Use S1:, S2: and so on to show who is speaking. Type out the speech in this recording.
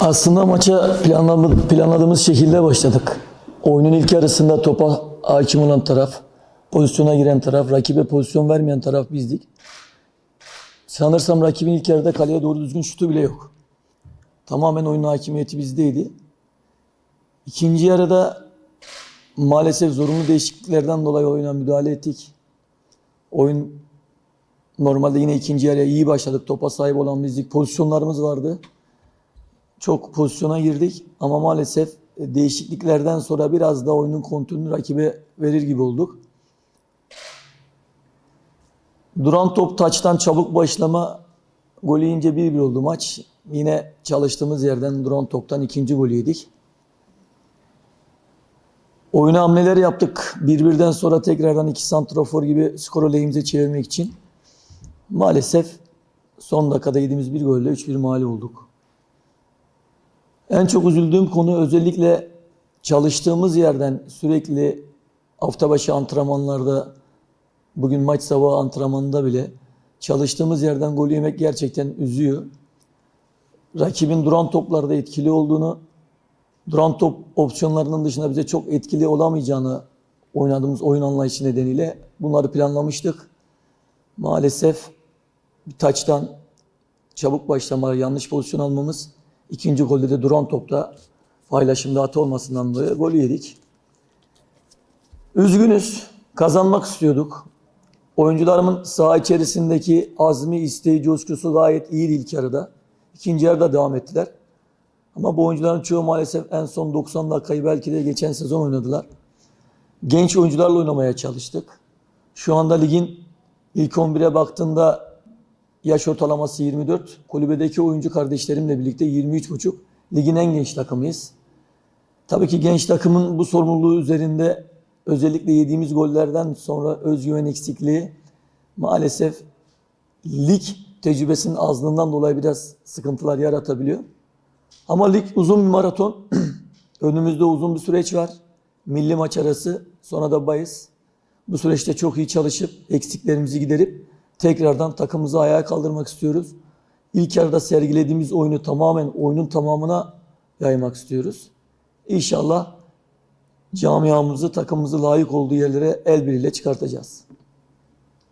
S1: Aslında maça planladığımız, şekilde başladık. Oyunun ilk yarısında topa hakim olan taraf, pozisyona giren taraf, rakibe pozisyon vermeyen taraf bizdik. Sanırsam rakibin ilk yarıda kaleye doğru düzgün şutu bile yok. Tamamen oyunun hakimiyeti bizdeydi. İkinci yarıda maalesef zorunlu değişikliklerden dolayı oyuna müdahale ettik. Oyun normalde yine ikinci yarıya iyi başladık. Topa sahip olan bizdik. Pozisyonlarımız vardı çok pozisyona girdik ama maalesef e, değişikliklerden sonra biraz da oyunun kontrolünü rakibe verir gibi olduk. Duran top taçtan çabuk başlama golü yiyince 1-1 oldu maç. Yine çalıştığımız yerden duran toptan ikinci golü yedik. Oyuna hamleler yaptık. 1-1'den sonra tekrardan iki santrafor gibi skoru lehimize çevirmek için. Maalesef son dakikada yediğimiz bir golle 3-1 mağlup olduk. En çok üzüldüğüm konu özellikle çalıştığımız yerden sürekli hafta başı antrenmanlarda bugün maç sabahı antrenmanında bile çalıştığımız yerden gol yemek gerçekten üzüyor. Rakibin duran toplarda etkili olduğunu, duran top opsiyonlarının dışında bize çok etkili olamayacağını oynadığımız oyun anlayışı nedeniyle bunları planlamıştık. Maalesef bir taçtan çabuk başlama, yanlış pozisyon almamız İkinci golde de duran topta paylaşımda hata olmasından dolayı golü yedik. Üzgünüz. Kazanmak istiyorduk. Oyuncularımın saha içerisindeki azmi, isteği, coşkusu gayet iyiydi ilk yarıda. İkinci yarıda devam ettiler. Ama bu oyuncuların çoğu maalesef en son 90 dakikayı belki de geçen sezon oynadılar. Genç oyuncularla oynamaya çalıştık. Şu anda ligin ilk 11'e baktığında Yaş ortalaması 24. Kulübedeki oyuncu kardeşlerimle birlikte 23,5. Ligin en genç takımıyız. Tabii ki genç takımın bu sorumluluğu üzerinde özellikle yediğimiz gollerden sonra özgüven eksikliği maalesef lig tecrübesinin azlığından dolayı biraz sıkıntılar yaratabiliyor. Ama lig uzun bir maraton. Önümüzde uzun bir süreç var. Milli maç arası sonra da bayız. Bu süreçte çok iyi çalışıp eksiklerimizi giderip tekrardan takımımızı ayağa kaldırmak istiyoruz. İlk yarıda sergilediğimiz oyunu tamamen oyunun tamamına yaymak istiyoruz. İnşallah camiamızı, takımımızı layık olduğu yerlere el birliğiyle çıkartacağız.